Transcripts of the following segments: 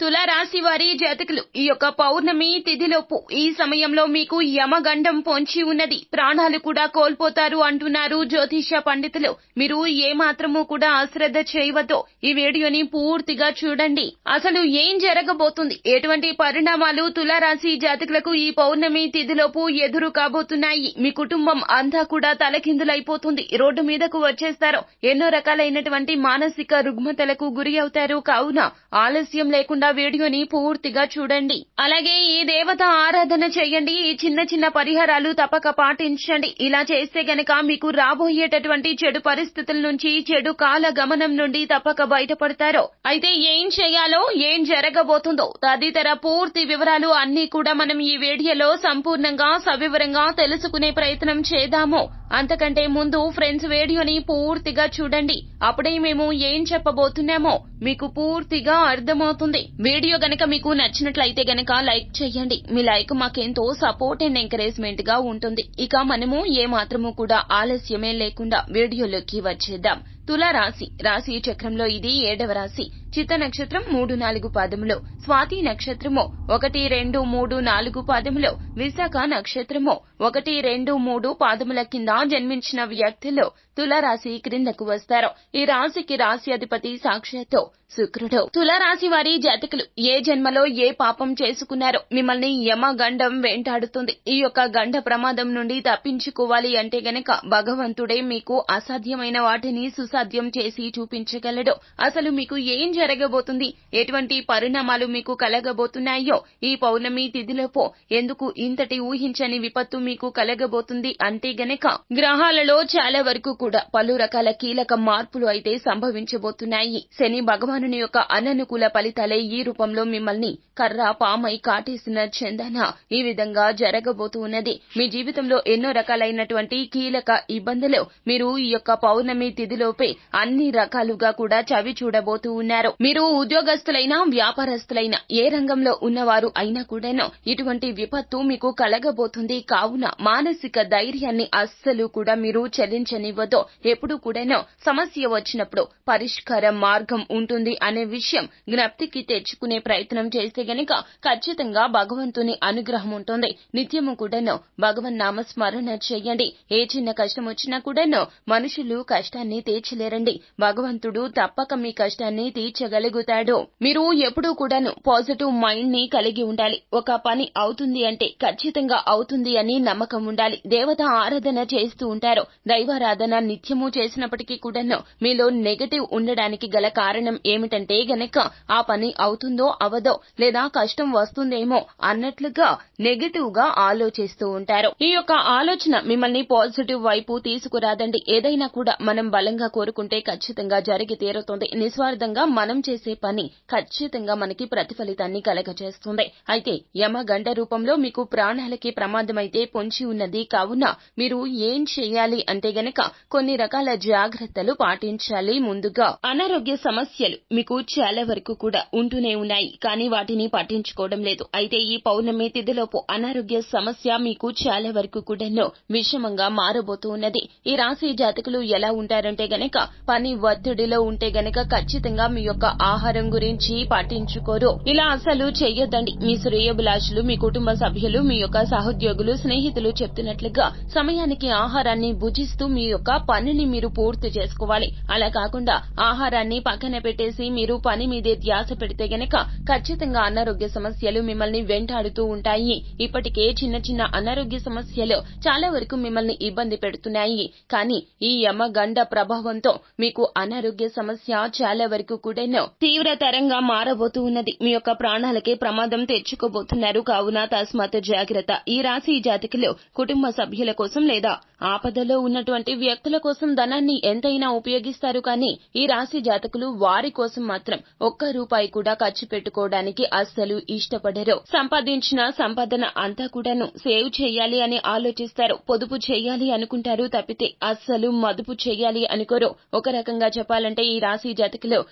తులారాశి వారి జాతకులు ఈ యొక్క పౌర్ణమి తిథిలోపు ఈ సమయంలో మీకు యమగండం పొంచి ఉన్నది. ప్రాణాలు కూడా కోల్పోతారు అంటున్నారు జ్యోతిష పండితులు. మీరు ఏ మాత్రము కూడా అశ్రద్ధ చేయవద్దు. ఈ వీడియోని పూర్తిగా చూడండి. అసలు ఏం జరగబోతుంది? ఎటువంటి పరిణామాలు తులారాశి జాతకులకు ఈ పౌర్ణమి తిథిలోపు ఎదురు కాబోతున్నాయి? మీ కుటుంబం అంతా కూడా తలకిందులైపోతుంది. రోడ్డు మీదకు వచ్చేస్తారు. ఎన్నో రకాలైనటువంటి మానసిక రుగ్మతలకు గురి అవుతారు. కావున ఆలస్యం లేకుండా వీడియోని పూర్తిగా చూడండి. అలాగే ఈ దేవత ఆరాధన చేయండి. ఈ చిన్న చిన్న పరిహారాలు తప్పక పాటించండి. ఇలా చేస్తే గనక మీకు రాబోయేటటువంటి చెడు పరిస్థితుల నుంచి చెడు కాల గమనం నుండి తప్పక బయటపడతారు. అయితే ఏం చేయాలో ఏం జరగబోతుందో తదితర పూర్తి వివరాలు అన్ని కూడా మనం ఈ వీడియోలో సంపూర్ణంగా సవివరంగా తెలుసుకునే ప్రయత్నం చేద్దాము. అంతకంటే ముందు ఫ్రెండ్స్ వీడియోని పూర్తిగా చూడండి. అప్పుడే మేము ఏం చెప్పబోతున్నామో మీకు పూర్తిగా అర్థమవుతుంది. వీడియో గనక మీకు నచ్చినట్లయితే గనక లైక్ చేయండి. మీ లైక్ మాకెంతో సపోర్ట్ అండ్ ఎంకరేజ్మెంట్గా ఉంటుంది. ఇక మనము ఏ మాత్రము కూడా ఆలస్యమే లేకుండా వీడియోలోకి వచ్చేద్దాం. తులారాశి రాశి చక్రంలో ఇది ఏడవ రాశి. చిత్త నక్షత్రం మూడు నాలుగు పాదములో స్వాతి నక్షత్రము ఒకటి రెండు మూడు నాలుగు పాదములో విశాఖ నక్షత్రము ఒకటి రెండు మూడు పాదముల కింద జన్మించిన వ్యక్తులు తులరాశి క్రిందకు వస్తారు. ఈ రాశికి రాశి అధిపతి సాక్షాత్తు శుక్రుడు. తులరాశి వారి జాతకులు ఏ జన్మలో ఏ పాపం చేసుకున్నారో మిమ్మల్ని యమ గండం వెంటాడుతుంది. ఈ యొక్క గండ ప్రమాదం నుండి తప్పించుకోవాలి అంటే గనక భగవంతుడే మీకు అసాధ్యమైన వాటిని సుసాధ్యం చేసి చూపించగలడు. అసలు మీకు ఏం జరగబోతుంది. ఎటువంటి పరిణామాలు మీకు కలగబోతున్నాయో ఈ పౌర్ణమి తిథిలోపో ఎందుకు ఇంతటి ఊహించని విపత్తు మీకు కలగబోతుంది అంటే గనక గ్రహాలలో చాలా వరకు కూడా పలు రకాల కీలక మార్పులు అయితే సంభవించబోతున్నాయి. శని భగవానుని యొక్క అననుకూల ఫలితాలే ఈ రూపంలో మిమ్మల్ని కర్ర పామై కాటేసిన చందన ఈ విధంగా జరగబోతున్నది. మీ జీవితంలో ఎన్నో రకాలైనటువంటి కీలక ఇబ్బందులు మీరు ఈ యొక్క పౌర్ణమి తిథిలోపే అన్ని రకాలుగా కూడా చవి చూడబోతూ ఉన్నారు. మీరు ఉద్యోగస్తులైనా వ్యాపారస్తులైనా ఏ రంగంలో ఉన్నవారు అయినా కూడాను ఇటువంటి విపత్తు మీకు కలగబోతుంది. కావున మానసిక ధైర్యాన్ని అస్సలు కూడా మీరు చెల్లించనివ్వదు. ఎప్పుడు కూడాను సమస్య వచ్చినప్పుడు పరిష్కార మార్గం ఉంటుంది అనే విషయం జ్ఞప్తికి తెచ్చుకునే ప్రయత్నం చేస్తే గనక ఖచ్చితంగా భగవంతుని అనుగ్రహం ఉంటుంది. నిత్యము కూడాను భగవన్ నామస్మరణ చేయండి. ఏ చిన్న కష్టం వచ్చినా కూడాను మనుషులు కష్టాన్ని తీర్చలేరండి. భగవంతుడు తప్పక మీ కష్టాన్ని తీర్చగలుగుతాడు మీరు ఎప్పుడూ కూడాను పాజిటివ్ మైండ్ని కలిగి ఉండాలి. ఒక పని అవుతుంది అంటే ఖచ్చితంగా అవుతుంది అని నమ్మకం ఉండాలి. దేవత ఆరాధన చేస్తూ ఉంటారు. దైవారాధన నిత్యము చేసినప్పటికీ కూడాను మీలో నెగటివ్ ఉండడానికి గల కారణం ఏమిటంటే గనక ఆ పని అవుతుందో అవదో లేదా కష్టం వస్తుందేమో అన్నట్లుగా నెగటివ్గా ఆలోచిస్తూ ఉంటారు. ఈ యొక్క ఆలోచన మిమ్మల్ని పాజిటివ్ వైపు తీసుకురాదండి. ఏదైనా కూడా మనం బలంగా కోరుకుంటే ఖచ్చితంగా జరిగి తీరుతుంది. నిస్వార్థంగా మనం చేసే పని ఖచ్చితంగా మనకి ప్రతిఫలితాన్ని కలగజేస్తుంది. అయితే యమ గండ రూపంలో మీకు ప్రాణాలకి ప్రమాదమైతే పొంచి ఉన్నది. కావున మీరు ఏం చేయాలి అంటే గనక కొన్ని రకాల జాగ్రత్తలు పాటించాలి ముందుగా. అనారోగ్య సమస్యలు మీకు చాలా వరకు కూడా ఉంటూనే ఉన్నాయి. కానీ వాటిని పట్టించుకోవడం లేదు. అయితే ఈ పౌర్ణమి తిథిలోపు అనారోగ్య సమస్య మీకు చాలా వరకు కూడాను విషమంగా మారబోతూ ఉన్నది. ఈ రాశి జాతకులు ఎలా ఉంటారంటే గనక పని ఒత్తిడిలో ఉంటే గనక ఖచ్చితంగా మీ యొక్క ఆహారం గురించి పట్టించుకోరు. ఇలా అసలు చెయ్యొద్దండి. మీ శ్రేయోభిలాషులు మీ కుటుంబ సభ్యులు మీ యొక్క సహోద్యోగులు స్నేహితులు చెప్తున్నట్లుగా సమయానికి ఆహారాన్ని భుజిస్తూ మీ యొక్క పనిని మీరు పూర్తి చేసుకోవాలి. అలా కాకుండా ఆహారాన్ని పక్కన పెట్టేసి మీరు పని మీదే ధ్యాస పెడితే గనక ఖచ్చితంగా అనారోగ్య సమస్యలు మిమ్మల్ని వెంటాడుతూ ఉంటాయి. ఇప్పటికే చిన్న చిన్న అనారోగ్య సమస్యలు చాలా వరకు మిమ్మల్ని ఇబ్బంది పెడుతున్నాయి. కానీ ఈ యమగండ ప్రభావంతో మీకు అనారోగ్య సమస్య చాలా వరకు కూడా తీవ్ర తీవ్రతరంగా మారబోతూ ఉన్నది. మీ యొక్క ప్రాణాలకే ప్రమాదం తెచ్చుకోబోతున్నారు. కావున తస్మాత్ జాగ్రత్త. ఈ రాశి జాతకులు కుటుంబ సభ్యుల కోసం లేదా ఆపదలో ఉన్నటువంటి వ్యక్తుల కోసం ధనాన్ని ఎంతైనా ఉపయోగిస్తారు కానీ ఈ రాశి జాతకులు వారి కోసం మాత్రం ఒక్క రూపాయి కూడా ఖర్చు పెట్టుకోవడానికి అస్సలు ఇష్టపడరు. సంపాదించిన సంపాదన అంతా కూడాను సేవ్ చేయాలి అని ఆలోచిస్తారు. పొదుపు చేయాలి అనుకుంటారు తప్పితే అస్సలు మదుపు చేయాలి అనుకోరు. ఒక రకంగా చెప్పాలంటే ఈ రాశి జాతకులు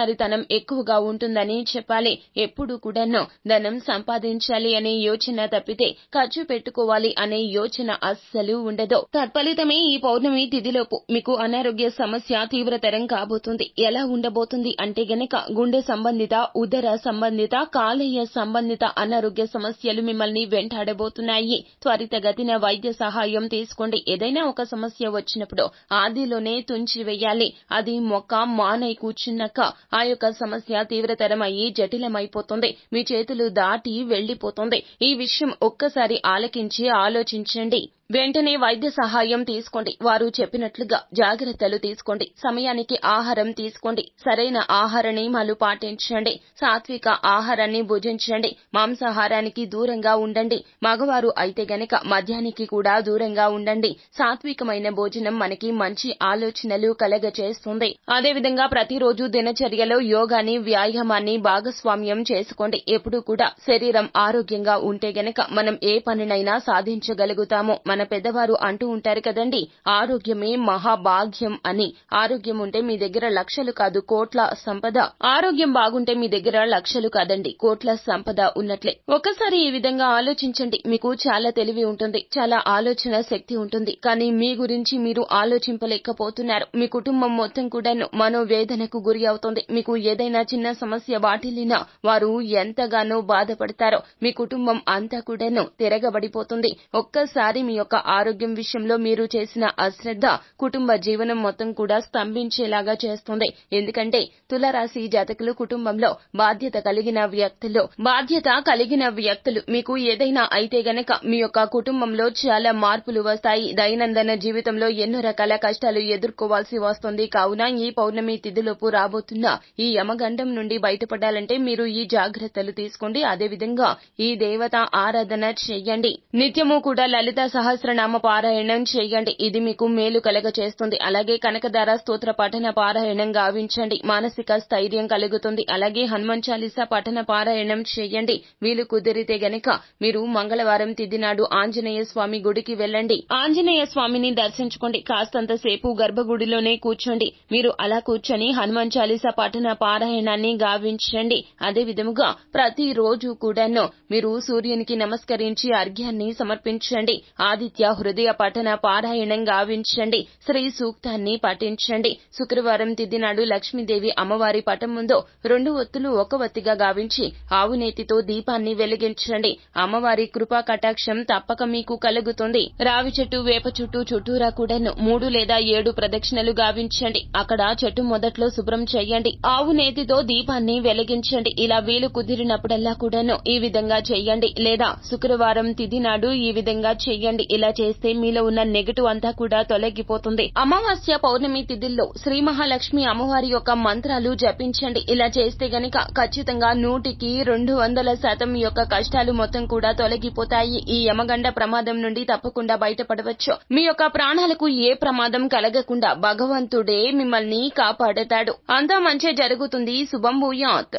పిసినారితనం ఎక్కువగా ఉంటుందని చెప్పాలి. ఎప్పుడు కూడాను ధనం సంపాదించాలి అనే యోచన తప్పితే ఖర్చు పెట్టుకోవాలి అనే యోచన అస్సలు ఉండదు. తత్ఫలితమే ఈ పౌర్ణమి తిథిలోపు మీకు అనారోగ్య సమస్య తీవ్రతరం కాబోతుంది. ఎలా ఉండబోతుంది అంటే గనక గుండె సంబంధిత ఉదర సంబంధిత కాలేయ సంబంధిత అనారోగ్య సమస్యలు మిమ్మల్ని వెంటాడబోతున్నాయి. త్వరితగతిన వైద్య సహాయం తీసుకోండి. ఏదైనా ఒక సమస్య వచ్చినప్పుడు ఆదిలోనే తుంచివేయాలి. అది మొక్క మానై కూర్చున్నాక ఆ యొక్క సమస్య తీవ్రతరమయ్యి జటిలమైపోతుంది. మీ చేతులు దాటి వెళ్ళిపోతుంది ఈ విషయం ఒక్కసారి ఆలకించి ఆలోచించండి. వెంటనే వైద్య సహాయం తీసుకోండి. వారు చెప్పినట్లుగా జాగ్రత్తలు తీసుకోండి. సమయానికి ఆహారం తీసుకోండి. సరైన ఆహార నియమాలు పాటించండి. సాత్విక ఆహారాన్ని భుజించండి. మాంసాహారానికి దూరంగా ఉండండి. మగవారు అయితే గనక మద్యానికి కూడా దూరంగా ఉండండి. సాత్వికమైన భోజనం మనకి మంచి ఆలోచనలు కలగచేస్తుంది. అదేవిధంగా ప్రతిరోజు దినచర్యలో యోగాని వ్యాయామాన్ని భాగస్వామ్యం చేసుకోండి. ఎప్పుడూ కూడా శరీరం ఆరోగ్యంగా ఉంటే గనక మనం ఏ పనినైనా సాధించగలుగుతాము. మన పెద్దవారు అంటూ ఉంటారు కదండి ఆరోగ్యమే మహాభాగ్యం అని. ఆరోగ్యం ఉంటే మీ దగ్గర లక్షలు కాదు కోట్ల సంపద. ఆరోగ్యం బాగుంటే మీ దగ్గర లక్షలు కాదండి కోట్ల సంపద ఉన్నట్లే. ఒకసారి ఈ విధంగా ఆలోచించండి మీకు చాలా తెలివి ఉంటుంది చాలా ఆలోచన శక్తి ఉంటుంది. కానీ మీ గురించి మీరు ఆలోచింపలేకపోతున్నారు. మీ కుటుంబం మొత్తం కూడాను మనోవేదనకు గురి అవుతుంది. మీకు ఏదైనా చిన్న సమస్య వాటిల్లినా వారు ఎంతగానో బాధపడతారో మీ కుటుంబం అంతా కూడాను తిరగబడిపోతుంది. ఒక్కసారి మీ యొక్క ఆరోగ్యం విషయంలో మీరు చేసిన అశ్రద్ధ కుటుంబ జీవనం మొత్తం కూడా స్తంభించేలాగా చేస్తుంది. ఎందుకంటే తులరాశి జాతకులు కుటుంబంలో బాధ్యత కలిగిన వ్యక్తులు బాధ్యత కలిగిన వ్యక్తులు. మీకు ఏదైనా అయితే గనక మీ యొక్క కుటుంబంలో చాలా మార్పులు వస్తాయి. దైనందిన జీవితంలో ఎన్నో రకాల కష్టాలు ఎదుర్కోవాల్సి వస్తుంది. కావున ఈ పౌర్ణమి తిథిలోపు రాబోతున్న ఈ యమగండం నుండి బయటపడాలంటే మీరు ఈ జాగ్రత్తలు తీసుకోండి. అదేవిధంగా ఈ దేవత ఆరాధన చెయ్యండి నిత్యము కూడా లలిత సహస్రనామ పారాయణం చేయండి. ఇది మీకు మేలు కలగ చేస్తుంది అలాగే కనకధార స్తోత్ర పఠన పారాయణం గావించండి. మానసిక స్థైర్యం కలుగుతుంది. అలాగే హనుమాన్ చాలీసా పఠన పారాయణం చేయండి. వీలు కుదిరితే గనక మీరు మంగళవారం తిదినాడు ఆంజనేయ స్వామి గుడికి వెళ్ళండి. ఆంజనేయ స్వామిని దర్శించుకోండి. కాస్తంత సేపు గర్భగుడిలోనే కూర్చోండి. మీరు అలా కూర్చొని హనుమాన్ చాలీసా పఠన పారాయణాన్ని గావించండి. అదే విధముగా ప్రతి రోజు కూడాను మీరు సూర్యునికి నమస్కరించి అర్ఘ్యాన్ని సమర్పించండి. ఆదిత్య హృదయ పఠన పారాయణం గావించండి శ్రీ సూక్తాన్ని పఠించండి. శుక్రవారం తిదినాడు లక్ష్మీదేవి అమ్మవారి పటం ముందు రెండు ఒత్తులు ఒక ఒత్తిగా గావించి ఆవు నేతితో దీపాన్ని వెలిగించండి. అమ్మవారి కృపా కటాక్షం తప్పక మీకు కలుగుతుంది. రావి చెట్టు వేప చుట్టూ చుట్టూరా కూడాను మూడు లేదా ఏడు ప్రదక్షిణలు గావించండి. అక్కడ చెట్టు మొదట్లో శుభ్రం చేయండి. ఆవు నేతితో దీపాన్ని వెలిగించండి. ఇలా వీలు కుదిరినప్పుడల్లా కూడాను ఈ విధంగా చేయండి. లేదా శుక్రవారం తిథి నాడు ఈ విధంగా చేయండి. ఇలా చేస్తే మీలో ఉన్న నెగటివ్ అంతా కూడా తొలగిపోతుంది. అమావాస్య పౌర్ణమి తిథిల్లో శ్రీ మహాలక్ష్మి అమ్మవారి యొక్క మంత్రాలు జపించండి. ఇలా చేస్తే గనక ఖచ్చితంగా నూటికి రెండు వందల శాతం మీ యొక్క కష్టాలు మొత్తం కూడా తొలగిపోతాయి. ఈ యమగండ ప్రమాదం నుండి తప్పకుండా బయటపడవచ్చు. మీ యొక్క ప్రాణాలకు ఏ ప్రమాదం కలగకుండా భగవంతుడే మిమ్మల్ని కాపాడతాడు. అంతా మంచి జరుగుతుంది. శుభం భూయాత్.